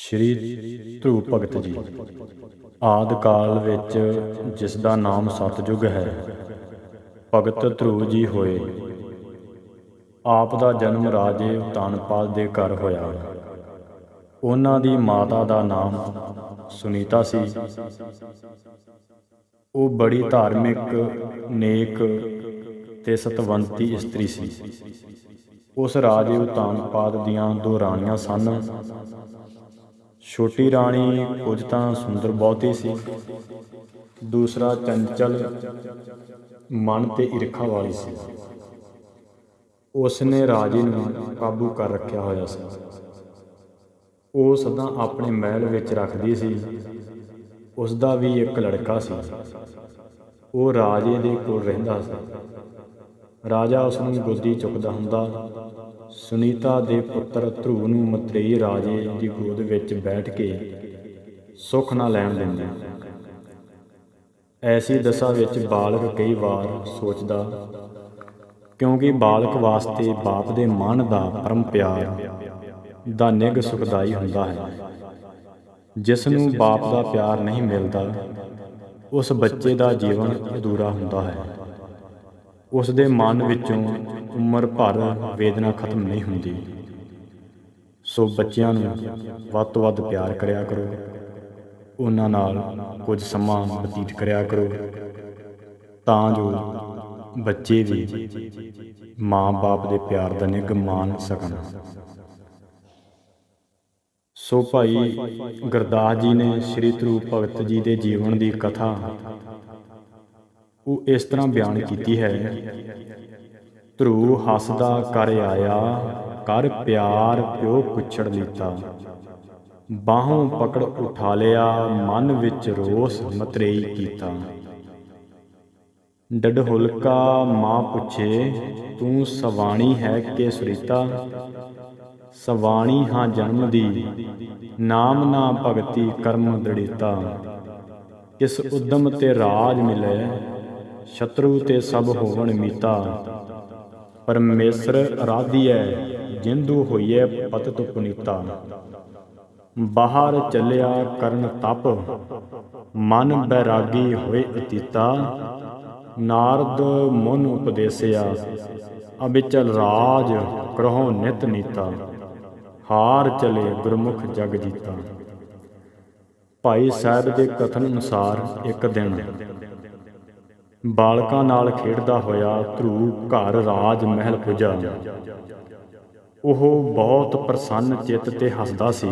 ਸ਼੍ਰੀ ਧਰੂ ਭਗਤ ਜੀ। ਆਦਿ ਕਾਲ ਵਿੱਚ ਜਿਸ ਦਾ ਨਾਮ ਸਤਜੁਗ ਹੈ, ਭਗਤ ਧਰੂ ਜੀ ਹੋਏ। ਆਪ ਦਾ ਜਨਮ ਰਾਜੇ ਉਤਾਨਪਾਲ ਦੇ ਘਰ ਹੋਇਆ। ਉਹਨਾਂ ਦੀ ਮਾਤਾ ਦਾ ਨਾਮ ਸੁਨੀਤਾ ਸੀ। ਉਹ ਬੜੀ ਧਾਰਮਿਕ, ਨੇਕ ਤੇ ਸਤਵੰਤੀ ਇਸਤਰੀ ਸੀ। ਉਸ ਰਾਜੇ ਉਤਾਨਪਾਦ ਦੀਆਂ ਦੋ ਰਾਣੀਆਂ ਸਨ। ਛੋਟੀ ਰਾਣੀ ਕੁਝ ਤਾਂ ਸੁੰਦਰ ਬਹੁਤੀ ਸੀ। ਦੂਸਰਾ ਚੰਚਲ ਮਨ ਤੇ ਈਰਖਾ ਵਾਲੀ ਸੀ। ਉਸ ਨੇ ਰਾਜੇ ਨੂੰ ਕਾਬੂ ਕਰ ਰੱਖਿਆ ਹੋਇਆ ਸੀ। ਉਹ ਸਦਾ ਆਪਣੇ ਮਹਿਲ ਵਿੱਚ ਰੱਖਦੀ ਸੀ। ਉਸ ਦਾ ਵੀ ਇੱਕ ਲੜਕਾ ਸੀ। ਉਹ ਰਾਜੇ ਦੇ ਕੋਲ ਰਹਿੰਦਾ ਸੀ। ਰਾਜਾ ਉਸ ਨੂੰ ਗੋਦੀ ਚੁੱਕਦਾ ਹੁੰਦਾ। ਸੁਨੀਤਾ ਦੇ ਪੁੱਤਰ ਧਰੂ ਨੂੰ ਮਤਰੇਈ ਰਾਜੇ ਦੀ ਗੋਦ ਵਿੱਚ ਬੈਠ ਕੇ ਸੁੱਖ ਨਾ ਲੈਣ ਦਿੰਦੇ। ਐਸੀ ਦਸ਼ਾ ਵਿੱਚ ਬਾਲਕ ਕਈ ਵਾਰ ਸੋਚਦਾ, ਕਿਉਂਕਿ ਬਾਲਕ ਵਾਸਤੇ ਬਾਪ ਦੇ ਮਨ ਦਾ ਪਰਮ ਪਿਆਰ ਦਾ ਨਿਗ ਸੁਖਦਾਈ ਹੁੰਦਾ ਹੈ। ਜਿਸ ਨੂੰ ਬਾਪ ਦਾ ਪਿਆਰ ਨਹੀਂ ਮਿਲਦਾ, ਉਸ ਬੱਚੇ ਦਾ ਜੀਵਨ ਅਧੂਰਾ ਹੁੰਦਾ ਹੈ। ਉਸ ਦੇ ਮਨ ਵਿੱਚੋਂ ਉਮਰ ਭਰ ਵੇਦਨਾ ਖਤਮ ਨਹੀਂ ਹੁੰਦੀ। ਸੋ ਬੱਚਿਆਂ ਨੂੰ ਵੱਧ ਤੋਂ ਵੱਧ ਪਿਆਰ ਕਰਿਆ ਕਰੋ। ਉਹਨਾਂ ਨਾਲ ਕੁਝ ਸਮਾਂ ਬਤੀਤ ਕਰਿਆ ਕਰੋ। ਤਾਂ ਜੋ ਬੱਚੇ ਵੀ ਮਾਂ-ਬਾਪ ਦੇ ਪਿਆਰ ਦਾ ਨਿੱਘ ਮਾਣ ਸਕਣ। ਸੋ ਭਾਈ ਗੁਰਦਾਸ ਜੀ ਨੇ ਸ੍ਰੀ ਧਰੂ ਭਗਤ ਜੀ ਦੇ ਜੀਵਨ ਦੀ ਕਥਾ ਉਹ ਇਸ ਤਰ੍ਹਾਂ ਬਿਆਨ ਕੀਤੀ ਹੈ। ਧਰੂ ਹੱਸਦਾ, ਕਰ ਆਇਆ, ਕਰ ਪਿਆਰ, ਪਿਓ ਪੁੱਛੜ ਲੀਤਾ ਬਾਹੋਂ ਪਕੜ ਉਠਾ ਲਿਆ, ਮਨ ਵਿੱਚ ਰੋਸ ਮਤਰੇਈ ਕੀਤਾ। ਡੱਡ ਮਾਂ ਪੁੱਛੇ, ਤੂੰ ਸਵਾਣੀ ਹੈ ਕਿ ਸੁਰੀਤਾ? ਸਵਾਣੀ ਹਾਂ ਜਨਮ ਦੀ, ਨਾਮ ਨਾ ਭਗਤੀ ਕਰਮ ਦੜੀਤਾ ਕਿਸ ਉਦਮ ਤੇ ਰਾਜ ਮਿਲੇ ਸ਼ਤਰੂ ਤੇ ਸਭ ਹੋਵਣ ਮੀਤਾ। ਪਰਮੇਸ਼ਰ ਅਰਾਧੀਐ, ਜਿੰਦੂ ਹੋਈਐ ਪਤਿਤ ਪੁਨੀਤਾ ਬਾਹਰ ਚੱਲਿਆ ਕਰਨ ਤਪ, ਮਨ ਬੈਰਾਗੀ ਹੋਏ ਅਤੀਤਾ। ਨਾਰਦ ਮਨ ਉਪਦੇਸਿਆ ਅਬਿਚਲ ਰਾਜ ਕਰਹੁ ਨਿਤ ਨੀਤਾ। ਹਾਰ ਚਲੇ ਗੁਰਮੁਖ ਜਗ ਜੀਤਾ। ਭਾਈ ਸਾਹਿਬ ਦੇ ਕਥਨ ਅਨੁਸਾਰ ਇੱਕ ਦਿਨ ਬਾਲਕਾਂ ਨਾਲ ਖੇਡਦਾ ਹੋਇਆ ਧਰੂ ਘਰ ਰਾਜ ਮਹਿਲ ਪੁੱਜਾ। ਉਹ ਬਹੁਤ ਪ੍ਰਸੰਨ ਚਿੱਤ ਤੇ ਹੱਸਦਾ ਸੀ।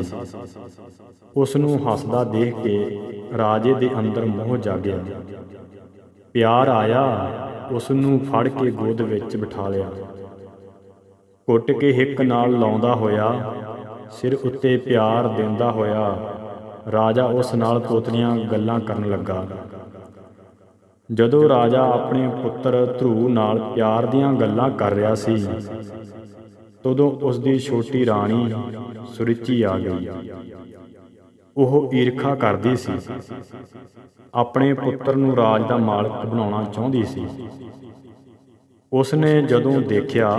ਉਸ ਨੂੰ ਹੱਸਦਾ ਦੇਖ ਕੇ ਰਾਜੇ ਦੇ ਅੰਦਰ ਮੋਹ ਜਾਗਿਆ। ਪਿਆਰ ਆਇਆ ਉਸ ਨੂੰ ਫੜ ਕੇ ਗੋਦ ਵਿੱਚ ਬਿਠਾ ਲਿਆ। ਕੁੱਟ ਕੇ ਹਿੱਕ ਨਾਲ ਲਾਉਂਦਾ ਹੋਇਆ, ਸਿਰ ਉੱਤੇ ਪਿਆਰ ਦਿੰਦਾ ਹੋਇਆ, ਰਾਜਾ ਉਸ ਨਾਲ ਤੋਤਲੀਆਂ ਗੱਲਾਂ ਕਰਨ ਲੱਗਾ। ਜਦੋਂ ਰਾਜਾ ਆਪਣੇ ਪੁੱਤਰ ਧਰੂ ਨਾਲ ਪਿਆਰ ਦੀਆਂ ਗੱਲਾਂ ਕਰ ਰਿਹਾ ਸੀ ਤਦੋਂ ਉਸ ਦੀ ਛੋਟੀ ਰਾਣੀ ਸੁਰਿਚੀ ਆ ਗਈ। ਉਹ ਈਰਖਾ ਕਰਦੀ ਸੀ। ਆਪਣੇ ਪੁੱਤਰ ਨੂੰ ਰਾਜ ਦਾ ਮਾਲਕ ਬਣਾਉਣਾ ਚਾਹੁੰਦੀ ਸੀ। ਉਸ ਨੇ ਜਦੋਂ ਦੇਖਿਆ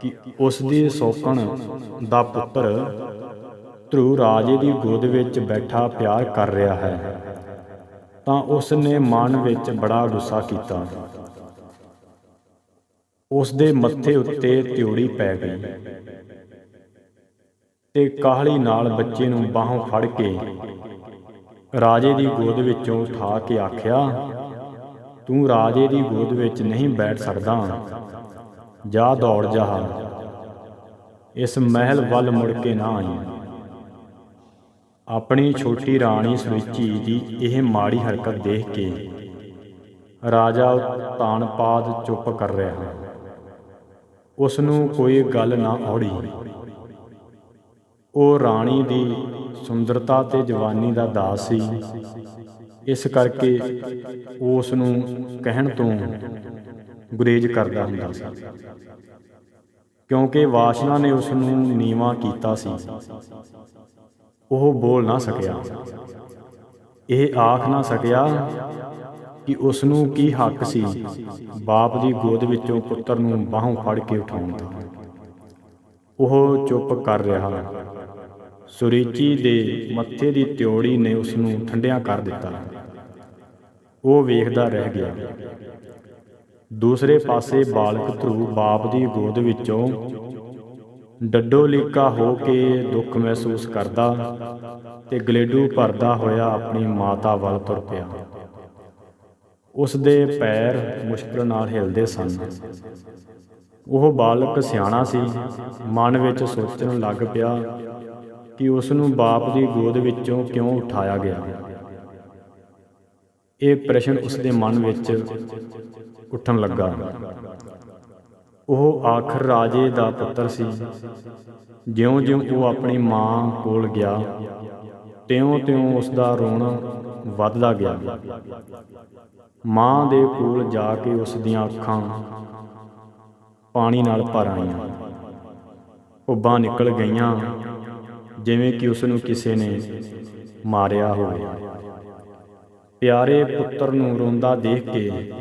ਕਿ ਉਸ ਦੀ ਸੌਕਣ ਦਾ ਪੁੱਤਰ ਧਰੂ ਰਾਜੇ ਦੀ ਗੋਦ ਵਿੱਚ ਬੈਠਾ ਪਿਆਰ ਕਰ ਰਿਹਾ ਹੈ ਤਾਂ ਉਸ ਨੇ ਮਨ ਵਿੱਚ ਬੜਾ ਗੁੱਸਾ ਕੀਤਾ। ਉਸ ਦੇ ਮੱਥੇ ਉੱਤੇ ਤਿਉੜੀ ਪੈ ਗਈ ਤੇ ਕਾਹਲੀ ਨਾਲ ਬੱਚੇ ਨੂੰ ਬਾਹੋਂ ਫੜ ਕੇ ਰਾਜੇ ਦੀ ਗੋਦ ਵਿੱਚੋਂ ਉਠਾ ਕੇ ਆਖਿਆ, ਤੂੰ ਰਾਜੇ ਦੀ ਗੋਦ ਵਿੱਚ ਨਹੀਂ ਬੈਠ ਸਕਦਾ। ਜਾ ਦੌੜ ਜਾ ਇਸ ਮਹਿਲ ਵੱਲ ਮੁੜ ਕੇ ਨਾ ਆਈ। ਆਪਣੀ ਛੋਟੀ ਰਾਣੀ ਸੁਰੂਚੀ ਦੀ ਇਹ ਮਾੜੀ ਹਰਕਤ ਦੇਖ ਕੇ ਰਾਜਾ ਤਾਨਪਾਦ ਚੁੱਪ ਕਰ ਰਿਹਾ। ਉਸ ਨੂੰ ਕੋਈ ਗੱਲ ਨਾ ਔੜੀ ਉਹ ਰਾਣੀ ਦੀ ਸੁੰਦਰਤਾ ਤੇ ਜਵਾਨੀ ਦਾ ਦਾਸ ਸੀ। ਇਸ ਕਰਕੇ ਉਸ ਨੂੰ ਕਹਿਣ ਤੋਂ ਗੁਰੇਜ ਕਰਦਾ ਹੁੰਦਾ ਸੀ। ਕਿਉਂਕਿ ਵਾਸ਼ਨਾ ਨੇ ਉਸ ਨੂੰ ਨੀਵਾ ਕੀਤਾ ਸੀ। ਉਹ ਬੋਲ ਨਾ ਸਕਿਆ। ਇਹ ਆਖ ਨਾ ਸਕਿਆ ਕਿ ਉਸ ਨੂੰ ਕੀ ਹੱਕ ਸੀ ਬਾਪ ਦੀ ਗੋਦ ਵਿੱਚੋਂ ਪੁੱਤਰ ਨੂੰ ਬਾਹੋਂ ਫੜ ਕੇ ਉਠਾਉਣ ਦਾ। ਉਹ ਚੁੱਪ ਕਰ ਰਿਹਾ। ਸੁਰੀਚੀ ਦੇ ਮੱਥੇ ਦੀ ਤਿਉੜੀ ਨੇ ਉਸ ਨੂੰ ਠੰਡਿਆ ਕਰ ਦਿੱਤਾ। ਉਹ ਵੇਖਦਾ ਰਹਿ ਗਿਆ। ਦੂਸਰੇ ਪਾਸੇ ਬਾਲਕ ਧਰੂ ਬਾਪ ਦੀ ਗੋਦ ਵਿੱਚੋਂ ਡੱਡੋ ਲੀਕਾ ਹੋ ਕੇ ਦੁੱਖ ਮਹਿਸੂਸ ਕਰਦਾ ਤੇ ਗਲੇਡੂ ਭਰਦਾ ਹੋਇਆ ਆਪਣੀ ਮਾਤਾ ਵੱਲ ਤੁਰ ਪਿਆ। ਉਸ ਦੇ ਪੈਰ ਮੁਸ਼ਕਲ ਨਾਲ ਹਿਲਦੇ ਸਨ। ਉਹ ਬਾਲਕ ਸਿਆਣਾ ਸੀ। ਮਨ ਵਿੱਚ ਸੋਚਣ ਲੱਗ ਪਿਆ ਕਿ ਉਸ ਨੂੰ ਬਾਪ ਦੀ ਗੋਦ ਵਿੱਚੋਂ ਕਿਉਂ ਉਠਾਇਆ ਗਿਆ। ਇਹ ਪ੍ਰਸ਼ਨ ਉਸ ਦੇ ਮਨ ਵਿੱਚ ਉੱਠਣ ਲੱਗਾ। ਉਹ ਆਖਰ ਰਾਜੇ ਦਾ ਪੁੱਤਰ ਸੀ। ਜਿਉਂ-ਜਿਉਂ ਉਹ ਆਪਣੀ ਮਾਂ ਕੋਲ ਗਿਆ, ਤਿਉਂ-ਤਿਉਂ ਉਸ ਦਾ ਰੋਣਾ ਵੱਧਦਾ ਗਿਆ। ਮਾਂ ਦੇ ਕੋਲ ਜਾ ਕੇ ਉਸ ਦੀਆਂ ਅੱਖਾਂ ਪਾਣੀ ਨਾਲ ਭਰ ਆਈਆਂ। ਉੱਬਾਂ ਨਿਕਲ ਗਈਆਂ, ਜਿਵੇਂ ਕਿ ਉਸ ਨੂੰ ਕਿਸੇ ਨੇ ਮਾਰਿਆ ਹੋਵੇ। ਪਿਆਰੇ ਪੁੱਤਰ ਨੂੰ ਰੋਂਦਾ ਦੇਖ ਕੇ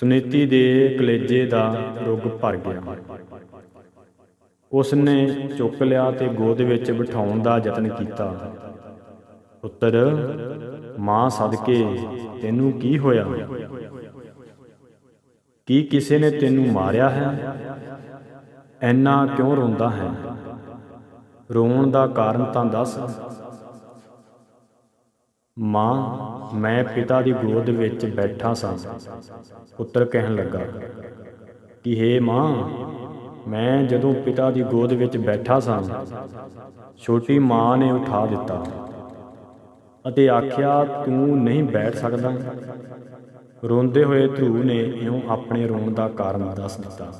ਸੁਨੀਤੀ ਦੇ ਕਲੇਜੇ ਦਾ ਰੁੱਗ ਭਰ ਗਿਆ। ਉਸ ਨੇ ਚੁੱਕ ਲਿਆ ਤੇ ਗੋਦ ਵਿੱਚ ਬਿਠਾਉਣ ਦਾ ਯਤਨ ਕੀਤਾ। ਪੁੱਤਰ, ਮਾਂ ਸਦਕੇ, ਤੈਨੂੰ ਕੀ ਹੋਇਆ? ਕੀ ਕਿਸੇ ਨੇ ਤੈਨੂੰ ਮਾਰਿਆ ਹੈ? ਐਨਾ ਕਿਉਂ ਰੋਂਦਾ ਹੈ? ਰੋਣ ਦਾ ਕਾਰਨ ਤਾਂ ਦੱਸ। ਮਾਂ ਮੈਂ ਪਿਤਾ ਦੀ ਗੋਦ ਵਿੱਚ ਬੈਠਾ ਸਾਂ। ਪੁੱਤਰ ਕਹਿਣ ਲੱਗਾ, ਕਿ ਹੇ ਮਾਂ, ਮੈਂ ਜਦੋਂ ਪਿਤਾ ਦੀ ਗੋਦ ਵਿੱਚ ਬੈਠਾ ਸਾਂ, ਛੋਟੀ ਮਾਂ ਨੇ ਉਠਾ ਦਿੱਤਾ ਅਤੇ ਆਖਿਆ, ਤੂੰ ਨਹੀਂ ਬੈਠ ਸਕਦਾ। ਰੋਂਦੇ ਹੋਏ ਧਰੂ ਨੇ ਇਉਂ ਆਪਣੇ ਰੋਣ ਦਾ ਕਾਰਨ ਦੱਸ ਦਿੱਤਾ।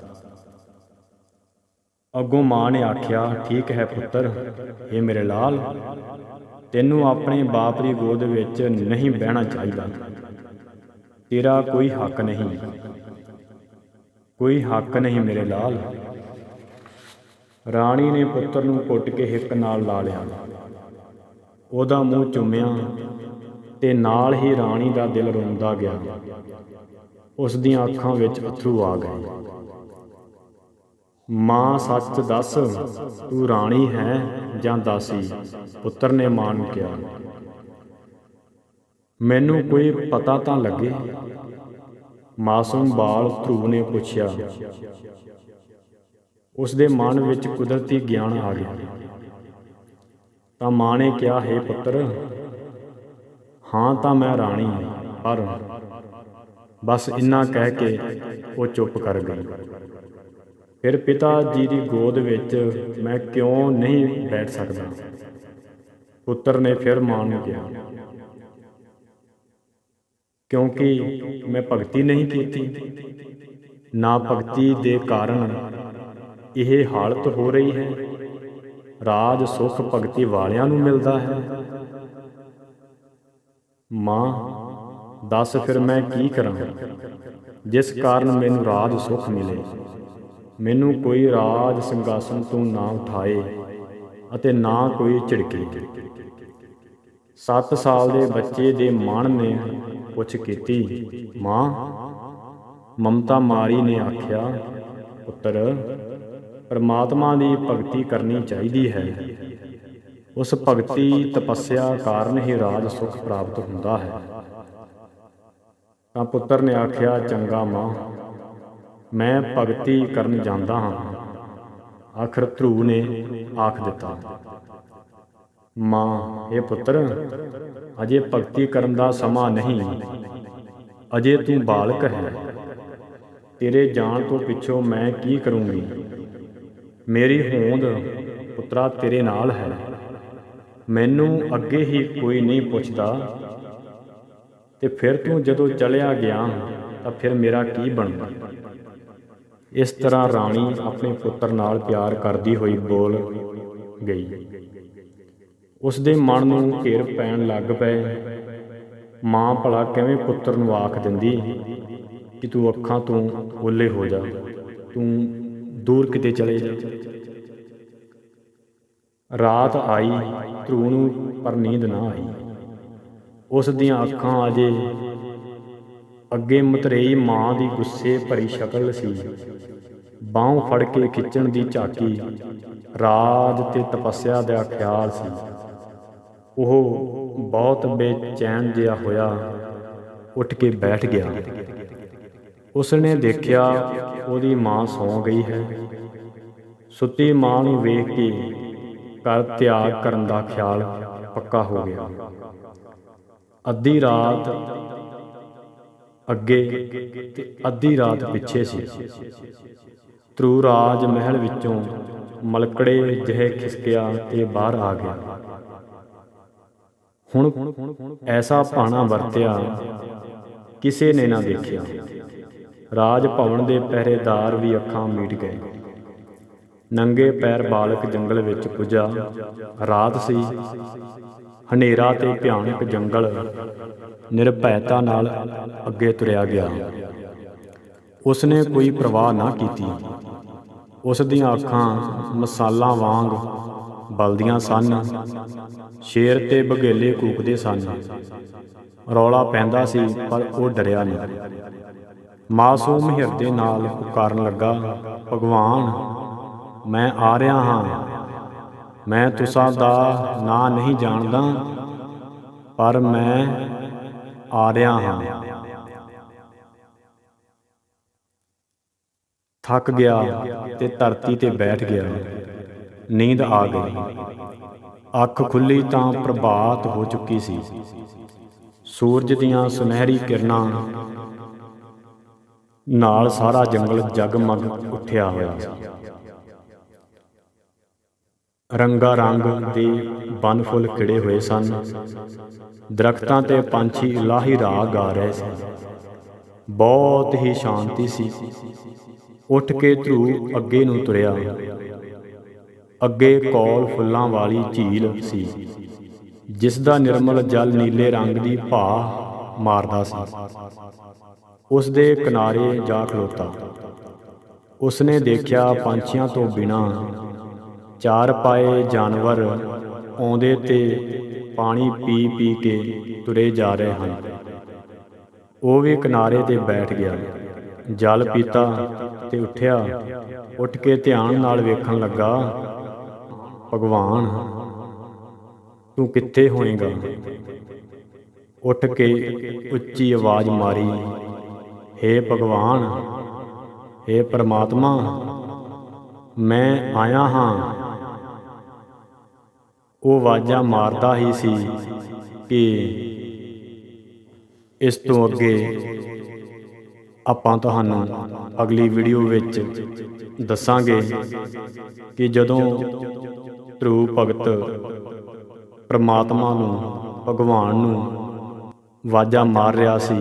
ਅੱਗੋਂ ਮਾਂ ਨੇ ਆਖਿਆ, ਠੀਕ ਹੈ ਪੁੱਤਰ ਇਹ ਮੇਰੇ ਲਾਲ ਤੈਨੂੰ ਆਪਣੇ ਬਾਪ ਦੀ ਗੋਦ ਵਿੱਚ ਨਹੀਂ ਬਹਿਣਾ ਚਾਹੀਦਾ। ਤੇਰਾ ਕੋਈ ਹੱਕ ਨਹੀਂ। ਕੋਈ ਹੱਕ ਨਹੀਂ ਮੇਰੇ ਲਾਲ। ਰਾਣੀ ਨੇ ਪੁੱਤਰ ਨੂੰ ਕੁੱਟ ਕੇ ਹਿੱਕ ਨਾਲ ਲਾ ਲਿਆ। ਉਹਦਾ ਮੂੰਹ ਚੁੰਮਿਆ ਤੇ ਨਾਲ ਹੀ ਰਾਣੀ ਦਾ ਦਿਲ ਰੋਂਦਾ ਗਿਆ। ਉਸ ਦੀਆਂ ਅੱਖਾਂ ਵਿੱਚ ਅਥਰੂ ਆ ਗਏ। ਮਾਂ ਸੱਚ ਦੱਸ, ਤੂੰ ਰਾਣੀ ਹੈ ਜਾਂ ਦਾਸੀ? ਪੁੱਤਰ ਨੇ ਮਾਂ ਨੂੰ ਕਿਹਾ, ਮੈਨੂੰ ਕੋਈ ਪਤਾ ਤਾਂ ਲੱਗੇ? ਮਾਸੂਮ ਬਾਲ ਧਰੂ ਨੇ ਪੁੱਛਿਆ ਉਸ ਦੇ ਮਨ ਵਿੱਚ ਕੁਦਰਤੀ ਗਿਆਨ ਆ ਗਿਆ। ਤਾਂ ਮਾਂ ਨੇ ਕਿਹਾ, ਹੈ ਪੁੱਤਰ, ਹਾਂ ਤਾਂ ਮੈਂ ਰਾਣੀ ਪਰ ਬਸ ਇੰਨਾ ਕਹਿ ਕੇ ਉਹ ਚੁੱਪ ਕਰ ਗਈ। ਫਿਰ ਪਿਤਾ ਜੀ ਦੀ ਗੋਦ ਵਿੱਚ ਮੈਂ ਕਿਉਂ ਨਹੀਂ ਬੈਠ ਸਕਦਾ? ਪੁੱਤਰ ਨੇ ਫਿਰ ਮਾਂ ਨੂੰ ਕਿਹਾ, ਕਿਉਂਕਿ ਮੈਂ ਭਗਤੀ ਨਹੀਂ ਕੀਤੀ, ਨਾ ਭਗਤੀ ਦੇ ਕਾਰਨ ਇਹ ਹਾਲਤ ਹੋ ਰਹੀ ਹੈ। ਰਾਜ ਸੁਖ ਭਗਤੀ ਵਾਲਿਆਂ ਨੂੰ ਮਿਲਦਾ ਹੈ। ਮਾਂ, ਦੱਸ ਫਿਰ ਮੈਂ ਕੀ ਕਰਾਂ? ਜਿਸ ਕਾਰਨ ਮੈਨੂੰ ਰਾਜ ਸੁਖ ਮਿਲੇ ਮੈਨੂੰ ਕੋਈ ਰਾਜ ਸਿੰਘਾਸਨ ਤੋਂ ਨਾ ਉਠਾਏ ਅਤੇ ਨਾ ਕੋਈ ਝਿੜਕੇ। 7 ਸਾਲ ਦੇ ਬੱਚੇ ਦੇ ਮਨ ਨੇ ਪੁੱਛ ਕੀਤੀ, ਮਾਂ, ਮਮਤਾ ਮਾਰੀ ਨੇ ਆਖਿਆ, ਪੁੱਤਰ, ਪਰਮਾਤਮਾ ਦੀ ਭਗਤੀ ਕਰਨੀ ਚਾਹੀਦੀ ਹੈ। ਉਸ ਭਗਤੀ ਤਪੱਸਿਆ ਕਾਰਨ ਹੀ ਰਾਜ ਸੁਖ ਪ੍ਰਾਪਤ ਹੁੰਦਾ ਹੈ। ਤਾਂ ਪੁੱਤਰ ਨੇ ਆਖਿਆ, ਚੰਗਾ ਮਾਂ ਮੈਂ ਭਗਤੀ ਕਰਨ ਜਾਂਦਾ ਹਾਂ। ਆਖਰ ਧਰੂ ਨੇ ਆਖ ਦਿੱਤਾ, ਮਾਂ ਇਹ ਪੁੱਤਰ, ਅਜੇ ਭਗਤੀ ਕਰਨ ਦਾ ਸਮਾਂ ਨਹੀਂ। ਅਜੇ ਤੂੰ ਬਾਲਕ ਹੈ। ਤੇਰੇ ਜਾਣ ਤੋਂ ਪਿੱਛੋਂ ਮੈਂ ਕੀ ਕਰੂੰਗੀ? ਮੇਰੀ ਹੋਂਦ ਪੁੱਤਰਾ ਤੇਰੇ ਨਾਲ ਹੈ। ਮੈਨੂੰ ਅੱਗੇ ਹੀ ਕੋਈ ਨਹੀਂ ਪੁੱਛਦਾ। ਤੇ ਫਿਰ ਤੂੰ ਜਦੋਂ ਚਲਿਆ ਗਿਆ ਤਾਂ ਫਿਰ ਮੇਰਾ ਕੀ ਬਣਦਾ ਇਸ ਤਰ੍ਹਾਂ ਰਾਣੀ ਆਪਣੇ ਪੁੱਤਰ ਨਾਲ ਪਿਆਰ ਕਰਦੀ ਹੋਈ ਬੋਲ ਗਈ। ਉਸ ਦੇ ਮਨ ਨੂੰ ਘੇਰ ਪੈਣ ਲੱਗ ਪਏ। ਮਾਂ ਭਲਾ ਕਿਵੇਂ ਪੁੱਤਰ ਨੂੰ ਆਖ ਦਿੰਦੀ ਕਿ ਤੂੰ ਅੱਖਾਂ ਤੋਂ ਓਲੇ ਹੋ ਜਾ, ਤੂੰ ਦੂਰ ਕਿਤੇ ਚਲੇ ਜਾ। ਰਾਤ ਆਈ, ਧਰੂ ਨੂੰ ਪਰ ਨੀਂਦ ਨਾ ਆਈ। ਉਸ ਦੀਆਂ ਅੱਖਾਂ ਅਜੇ ਅੱਗੇ ਮਤਰੇਈ ਮਾਂ ਦੀ ਗੁੱਸੇ ਭਰੀ ਸ਼ਕਲ ਸੀ। ਬਾਹੋਂ ਫੜ ਕੇ ਖਿੱਚਣ ਦੀ ਝਾਕੀ। ਰਾਜ ਤੇ ਤਪੱਸਿਆ ਦਾ ਖਿਆਲ ਸੀ। ਉਹ ਬਹੁਤ ਬੇਚੈਨ ਜਿਹਾ ਹੋਇਆ। ਉੱਠ ਕੇ ਬੈਠ ਗਿਆ। ਉਸਨੇ ਦੇਖਿਆ ਉਹਦੀ ਮਾਂ ਸੌਂ ਗਈ ਹੈ। ਸੁੱਤੀ ਮਾਂ ਨੂੰ ਵੇਖ ਕੇ ਘਰ ਤਿਆਗ ਕਰਨ ਦਾ ਖਿਆਲ ਪੱਕਾ ਹੋ ਗਿਆ। ਅੱਧੀ ਰਾਤ ਅੱਗੇ ਤੇ ਅੱਧੀ ਰਾਤ ਪਿੱਛੇ ਸੀ। ਧਰੂ ਰਾਜ ਮਹਿਲ ਵਿੱਚੋਂ ਮਲਕੜੇ ਜਿਹੇ ਖਿਸਕਿਆ ਤੇ ਬਾਹਰ ਆ ਗਿਆ। ਹੁਣ ਐਸਾ ਭਾਣਾ ਵਰਤਿਆ ਕਿਸੇ ਨੇ ਨਾ ਦੇਖਿਆ। ਰਾਜ ਭਵਨ ਦੇ ਪਹਿਰੇਦਾਰ ਵੀ ਅੱਖਾਂ ਮੀਟ ਗਏ। ਨੰਗੇ ਪੈਰ ਬਾਲਕ ਜੰਗਲ ਵਿੱਚ ਪੁੱਜਾ। ਰਾਤ ਸੀ। ਹਨੇਰਾ ਤੇ ਭਿਆਨਕ ਜੰਗਲ ਨਿਰਭੈਤਾ ਨਾਲ ਅੱਗੇ ਤੁਰਿਆ ਗਿਆ। ਉਸਨੇ ਕੋਈ ਪ੍ਰਵਾਹ ਨਾ ਕੀਤੀ। ਉਸ ਦੀਆਂ ਅੱਖਾਂ ਮਸਾਲਾਂ ਵਾਂਗ ਬਲਦੀਆਂ ਸਨ। ਸ਼ੇਰ ਤੇ ਬਘੇਲੇ ਕੂਕਦੇ ਸਨ। ਰੌਲਾ ਪੈਂਦਾ ਸੀ, ਪਰ ਉਹ ਡਰਿਆ ਨਹੀਂ। ਮਾਸੂਮ ਹਿਰਦੇ ਨਾਲ ਪੁਕਾਰਨ ਲੱਗਾ, ਭਗਵਾਨ ਮੈਂ ਆ ਰਿਹਾ ਹਾਂ। ਮੈਂ ਤੁਸਾਂ ਦਾ ਨਾਂ ਨਹੀਂ ਜਾਣਦਾ, ਪਰ ਮੈਂ ਆ ਰਿਹਾ ਹਾਂ। ਥੱਕ ਗਿਆ ਤੇ ਧਰਤੀ ਤੇ ਬੈਠ ਗਿਆ। ਨੀਂਦ ਆ ਗਈ। ਅੱਖ ਖੁੱਲੀ ਤਾਂ ਪ੍ਰਭਾਤ ਹੋ ਚੁੱਕੀ ਸੀ। ਸੂਰਜ ਦੀਆਂ ਸੁਨਹਿਰੀ ਕਿਰਨਾਂ ਨਾਲ ਸਾਰਾ ਜੰਗਲ ਜਗਮਗ ਉੱਠਿਆ ਹੋਇਆ ਸੀ। ਰੰਗਾ ਰੰਗ ਦੇ ਬਨ ਫੁੱਲ ਖਿੜੇ ਹੋਏ ਸਨ। ਦਰਖਤਾਂ ਤੇ ਪੰਛੀ ਇਲਾਹੀ ਰਾਗ ਗਾ ਰਹੇ ਸਨ। ਬਹੁਤ ਹੀ ਸ਼ਾਂਤੀ ਸੀ। ਉੱਠ ਕੇ ਧਰੂ ਅੱਗੇ ਨੂੰ ਤੁਰਿਆ। ਅੱਗੇ ਕੌਲ ਫੁੱਲਾਂ ਵਾਲੀ ਝੀਲ ਸੀ, ਜਿਸ ਦਾ ਨਿਰਮਲ ਜਲ ਨੀਲੇ ਰੰਗ ਦੀ ਭਾ ਮਾਰਦਾ ਸੀ। ਉਸ ਦੇ ਕਿਨਾਰੇ ਜਾ ਖਲੋਤਾ। ਉਸਨੇ ਦੇਖਿਆ ਪੰਛੀਆਂ ਤੋਂ ਬਿਨਾ ਚਾਰ ਪਾਏ ਜਾਨਵਰ, ਆਉਂਦੇ ਤੇ ਪਾਣੀ ਪੀ ਪੀ ਕੇ ਤੁਰੇ ਜਾ ਰਹੇ ਹਨ। ਉਹ ਵੀ ਕਿਨਾਰੇ ਤੇ ਬੈਠ ਗਿਆ। ਜਲ ਪੀਤਾ ਤੇ ਉੱਠਿਆ। ਉੱਠ ਕੇ ਧਿਆਨ ਨਾਲ ਵੇਖਣ ਲੱਗਾ, ਭਗਵਾਨ, ਤੂੰ ਕਿੱਥੇ ਹੋਏਗਾ? ਉੱਠ ਕੇ ਉੱਚੀ ਆਵਾਜ਼ ਮਾਰੀ हे ਭਗਵਾਨ हे ਪਰਮਾਤਮਾ, ਮੈਂ ਆਇਆ ਹਾਂ। ਉਹ ਵਾਜਾ ਮਾਰਦਾ ਹੀ ਸੀ ਕਿ ਇਸ ਤੋਂ ਅੱਗੇ ਆਪਾਂ ਤੁਹਾਨੂੰ ਅਗਲੀ ਵੀਡੀਓ ਵਿੱਚ ਦੱਸਾਂਗੇ ਕਿ ਜਦੋਂ ਧਰੂ ਭਗਤ ਪ੍ਰਮਾਤਮਾ ਨੂੰ, ਭਗਵਾਨ ਨੂੰ ਵਾਜਾ ਮਾਰ ਰਿਹਾ ਸੀ